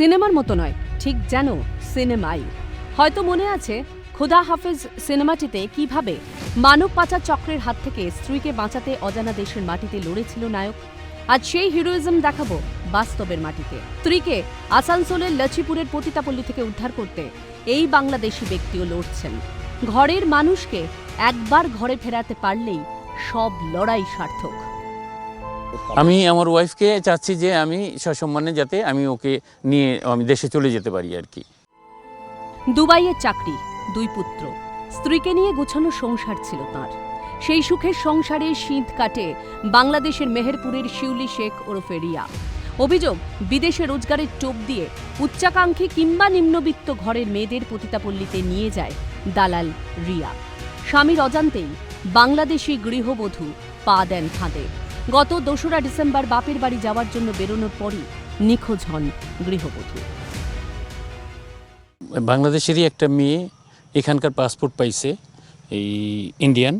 সিনেমার মতো নয়, ঠিক যেন সিনেমাই। হয়তো মনে আছে, খুদা হাফেজ সিনেমাটিতে কীভাবে মানব পাচার চক্রের হাত থেকে স্ত্রীকে বাঁচাতে অজানা দেশের মাটিতে লড়েছিল নায়ক, আজ সেই হিরোইজম দেখাবো বাস্তবের মাটিতে। স্ত্রীকে আসানসোলের লচিপুরের পতিতাপল্লী থেকে উদ্ধার করতে এই বাংলাদেশি ব্যক্তিও লড়ছেন। ঘরের মানুষকে একবার ঘরে ফেরাতে পারলেই সব লড়াই সার্থক। আমি আমার ওয়াইফকে চাচ্ছি যে আমি সসম্মানে যাতে আমি ওকে নিয়ে আমি দেশে চলে যেতে পারি আর কি। দুবাইয়ের চাকরি, দুই পুত্র। স্ত্রীকে নিয়ে গোছানো সংসার ছিল তার। সেই সুখের সংসারে শীত কাটে বাংলাদেশের মেহেরপুরের শিউলি শেখ ওরফে রিয়া। অভিযোগ, বিদেশে রোজগারের টোপ দিয়ে উচ্চাকাঙ্ক্ষী কিংবা নিম্নবিত্ত ঘরের মেয়েদের পতিতাপল্লীতে নিয়ে যায় দালাল রিয়া। স্বামীর অজান্তেই বাংলাদেশি গৃহবধূ পা দেন ফাঁদে। গত দোসরা ডিসেম্বর বাপের বাড়ি যাওয়ার জন্য বেরোনোর পরই নিখোঁজ হন গৃহবধূ। বাংলাদেশেরই একটা মেয়ে এখানকার পাসপোর্ট পাইছে, এই ইন্ডিয়ান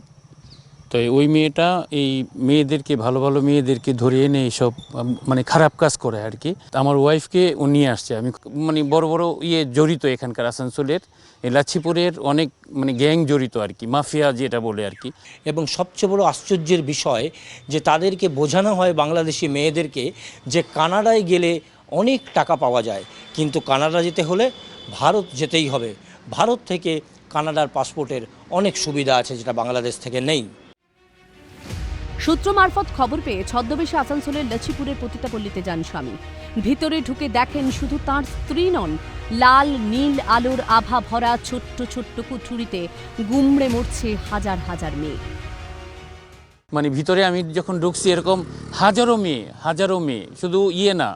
তো ওই মেয়েটা এই মেয়েদেরকে, ভালো ভালো মেয়েদেরকে ধরে এনে এইসব মানে খারাপ কাজ করে আর কি। আমার ওয়াইফকে ও নিয়ে আসছে। আমি মানে বড় বড় ইয়ে জড়িত এখানকার আসানসোলের, এই লাচ্ছিপুরের অনেক মানে গ্যাং জড়িত আর কি, মাফিয়া যেটা বলে আর কি। এবং সবচেয়ে বড় আশ্চর্যের বিষয় যে তাদেরকে বোঝানো হয় বাংলাদেশি মেয়েদেরকে যে কানাডায় গেলে অনেক টাকা পাওয়া যায়, কিন্তু কানাডা যেতে হলে ভারত যেতেই হবে। ভারত থেকে কানাডার পাসপোর্টের অনেক সুবিধা আছে যেটা বাংলাদেশ থেকে নেই। সূত্র মারফত খবর পেয়ে ছদ্মবেশে আসানসোলের লচিপুরের পতিতাপল্লীতে যান স্বামী। ভিতরে ঢুকে দেখেন শুধু তার স্ত্রী নন লাল নীল আলোর আভা ভরা ছোট্ট ছোট্ট কুঠুরিতে গুমড়ে মরছে হাজার হাজার মেয়ে। মানে ভিতরে আমি যখন ঢুকছি এরকম হাজারো মেয়ে হাজারো মেয়ে শুধু ইয়ে না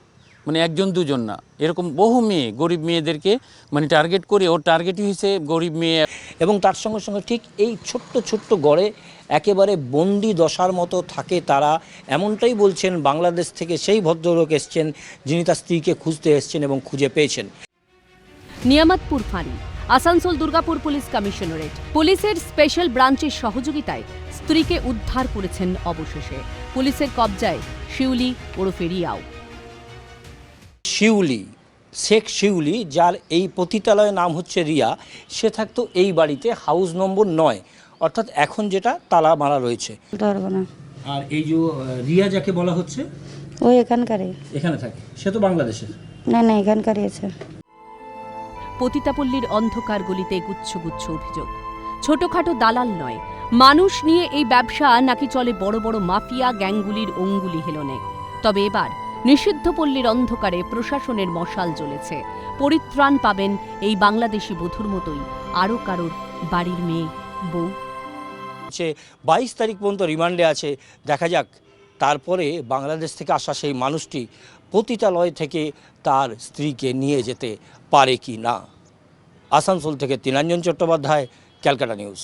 মানে একজন দুজন না এরকম বহু মেয়ে গরিব মেয়েদেরকে মানে টার্গেট করে ওর টার্গেটই হয়েছে গরিব মেয়ে। এবং তার সঙ্গে সঙ্গে ঠিক এই ছোট্ট ছোট্ট গড়ে একেবারে বন্দি দশার মতো থাকে তারা। এমনটাই বলছেন বাংলাদেশ থেকে সেই ভদ্রলোক এসছেন যিনি তার স্ত্রীকে খুঁজতে এসছেন এবং খুঁজে পেয়েছেন। নিয়ামতপুর ফাঁড়ি আসানসোল দুর্গাপুর পুলিশ কমিশনারেট। পুলিশের স্পেশাল ব্রাঞ্চের সহযোগিতায় স্ত্রীকে উদ্ধার করেছেন অবশেষে। পুলিশের কবজায় শিউলি ওরফে রিয়াও। শিউলি শেখ শিউলি যার এই পতিতালয়ের নাম হচ্ছে রিয়া সে থাকতো এই বাড়িতে হাউস নম্বর নয়। অর্থাৎ এখন যেটা তালা মারা রয়েছে। বলতে পারব না। আর এই যে রিয়া যাকে বলা হচ্ছে? ওই এখানকারই। এখানে থাকে। সে তো বাংলাদেশের। না না এখানকারই আছে। পতিতাপল্লীর অন্ধকার গলিতে গুচ্ছ গুচ্ছ অভিযোগ। ছোটখাটো দালাল নয়। মানুষ নিয়ে এই ব্যবসা নাকি চলে বড় বড় মাফিয়া গ্যাংগুলির অঙ্গুলি হেলনে। তবে এবার নিষিদ্ধ পল্লীর অন্ধকারে প্রশাসনের মশাল জ্বলেছে। পরিত্রাণ পাবেন এই বাংলাদেশি বধুর মতোই আরও কারোর বাড়ির মেয়ে বউ। সে বাইশ তারিখ পর্যন্ত রিমান্ডে আছে। দেখা যাক, তারপরে বাংলাদেশ থেকে আসা সেই মানুষটি পতিতালয় থেকে তার স্ত্রীকে নিয়ে যেতে পারে কি না। আসানসোল থেকে তিনাঞ্জন চট্টোপাধ্যায়, ক্যালকাটা নিউজ।